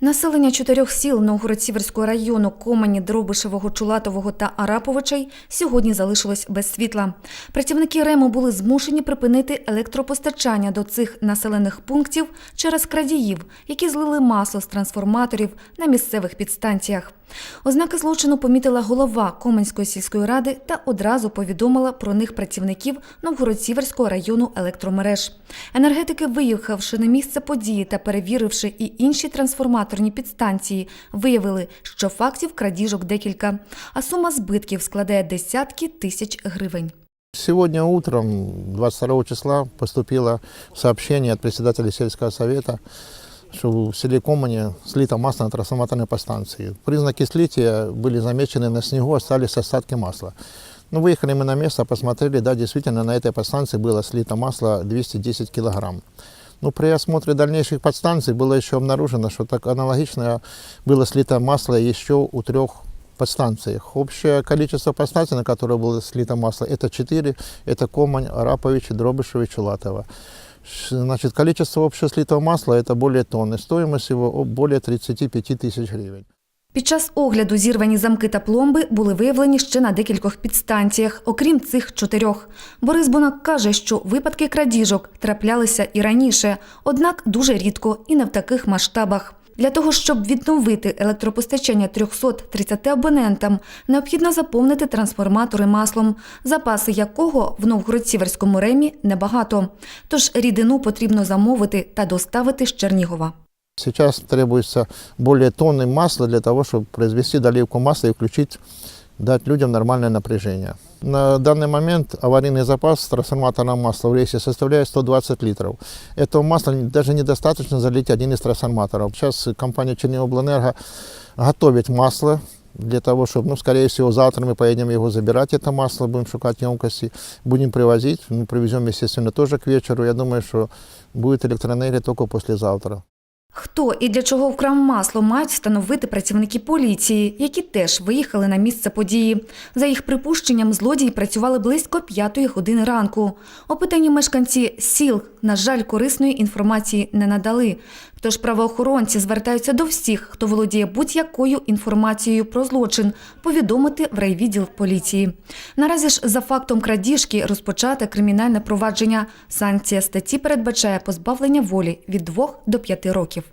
Населення чотирьох сіл Новгород-Сіверського району Комані, Дробишевого, Чулатового та Араповичей сьогодні залишилось без світла. Працівники РЕМу були змушені припинити електропостачання до цих населених пунктів через крадіїв, які злили масло з трансформаторів на місцевих підстанціях. Ознаки злочину помітила голова Команської сільської ради та одразу повідомила про них працівників Новгород-Сіверського району електромереж. Енергетики, виїхавши на місце події та перевіривши і інші трансформаторні підстанції, виявили, що фактів крадіжок декілька, а сума збитків складає десятки тисяч гривень. Сегодня утром, 22 числа, поступило сообщение от председателя сельского совета, что в селе Комане слито масло на трансформаторной подстанции. Признаки слития были замечены на снегу, остались остатки масла. Ну, выехали мы на место, посмотрели, да, действительно, на этой подстанции было слито масло 210 килограмм. Ну, при осмотре дальнейших подстанций было еще обнаружено, что так аналогично было слито масло еще у трех подстанциях. Общее количество подстанций, на которые было слито масло, это 4. Это Комань, Арапович, Чулатова. Ш- Значит, количество общего слитого масла это более тонны. Стоимость его более 35 тысяч гривен. Під час огляду зірвані замки та пломби були виявлені ще на декількох підстанціях, окрім цих чотирьох. Борис Бонак каже, що випадки крадіжок траплялися і раніше, однак дуже рідко і не в таких масштабах. Для того, щоб відновити електропостачання 330 абонентам, необхідно заповнити трансформатори маслом, запаси якого в Новгород-Сіверському ремі небагато. Тож рідину потрібно замовити та доставити з Чернігова. Сейчас требуется более тонны масла для того, чтобы произвести доливку масла и включить, дать людям нормальное напряжение. На данный момент аварийный запас трансформаторного масла в рейсе составляет 120 литров. Этого масла даже недостаточно залить один из трансформаторов. Сейчас компания Чернигоблэнерго готовит масло для того, чтобы, ну, скорее всего, завтра мы поедем его забирать, это масло, будем шукать емкости, будем привозить. Мы привезем, естественно, тоже к вечеру. Я думаю, что будет электроэнергия только послезавтра. Хто і для чого вкрав масло, мають встановити працівники поліції, які теж виїхали на місце події. За їх припущенням, злодії працювали близько п'ятої години ранку. Опитані мешканці сіл, на жаль, корисної інформації не надали. Тож правоохоронці звертаються до всіх, хто володіє будь-якою інформацією про злочин, повідомити в райвідділ поліції. Наразі ж за фактом крадіжки розпочате кримінальне провадження. Санкція статті передбачає позбавлення волі від 2 до 5 років.